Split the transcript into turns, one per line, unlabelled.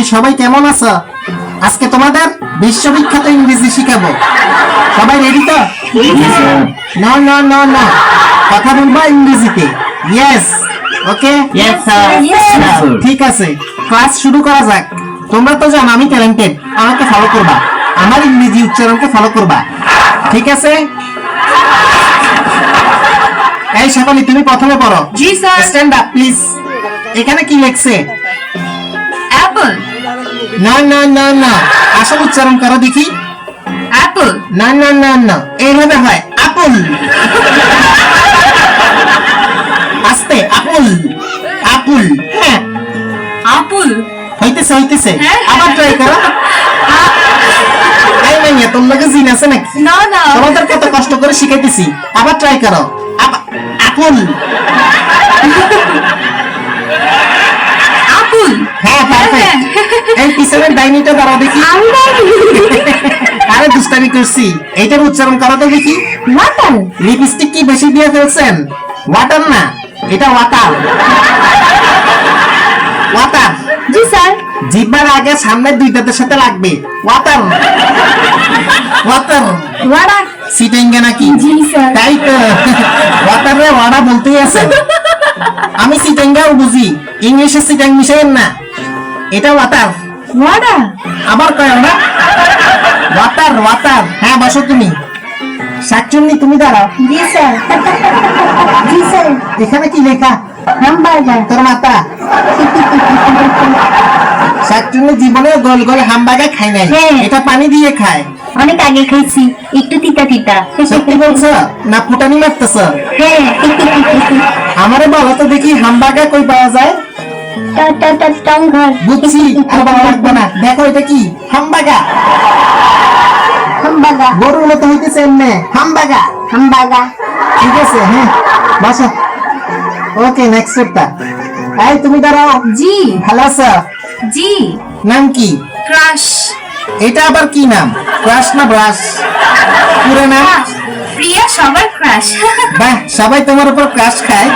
এই সবাই কেমন আছো? আজকে তোমাদের বিশ্ববিখ্যাত ইংরেজি শিখাবো। সবাই রেডি তো? না না না না কথা বলবা ইংরেজিতে। Yes okay. ঠিক আছে। ক্লাস শুরু করা যাক। তোমরা তো জানো আমি ট্যালেন্টেড আমাকে ফলো করবা। আমার ইংরেজি উচ্চারণকে ফলো করবা। ঠিক আছে? এই সকলে তুমি প্রথমে পড়ো।
জি স্যার।
স্ট্যান্ড আপ প্লিজ এখানে কি লেখছে? না না না না। আসল উচ্চারণ করো দেখি।
অ্যাপল
না না না না। এইভাবে হয় আপল আস্তে আপল আপুল হ্যাঁ।
আপুল
হইতেছে হইতেছে।
হ্যাঁ।
আবার ট্রাই করো। এই মাইয়া তোর লগে জিন আছে নাকি?
না না।
তোমাদের কত কষ্ট করে শিখাইতেছি। আবার ট্রাই করো। আপ- আপুল
আপুল
হ্যাঁ পারফেক্ট এই দাঁড়াও দেখি। আরে দুষ্টামি করছি? এইটার উচ্চারণ করো তো দেখি।
ওয়াটার
লিপস্টিক কি বেশি দিয়ে ফেলছেন? ওয়াটার না? এটা ওয়াটার ওয়াটার
জি স্যার।
জিব্বার আগে সামনের দুইটাতে সাথে লাগবে ওয়াটার ওয়াটার
ওয়াটার
সিটেঙ্গে নাকি?
জি স্যার।
তাই তো। ওয়াটার ওয়াডা বলতেই আছে। আমি সিটেঙ্গাও বুঝি। ইংলিশে সিটেং মিশাইন না। এটা ওয়াটার আবার কয় না ওয়াটার ওয়াটার হ্যাঁ বসো তুমি। শাকচুন্নি তুমি দাঁড়াও।
জি স্যার। জি স্যার।
এখানে কি লেখা?
হামবার্গার
তোর মাতা শাকচুন্নি জীবনে গোল গোল হামবাগা খাই নাই।
হ্যাঁ।
এটা পানি দিয়ে খায়।
অনেক আগে খাইছি। একটু তিতা তিতা।
সত্যি বলছো? না ফুটানি মারতেছ?
হ্যাঁ।
আমারে বলো তো দেখি হামবাগা কই পাওয়া যায়? বুঝছি আর ভালো লাগবে না। দেখো এটা কি? হামবাগা।
হামবাগা।
গরুর মতো হইতেছে এমনি। হামবাগা।
হামবাগা।
ঠিক আছে হ্যাঁ বসো। ওকে নেক্সট স্টেপটা এই তুমি দাঁড়াও।
জি।
ভালো আছো?
জি।
নাম কি?
ক্রাশ।
এটা আবার কি নাম? ক্রাশ না ব্রাশ? পুরো নাম?
প্রিয়া সবার ক্রাশ।
বাহ সবাই তোমার উপর ক্রাশ খায়।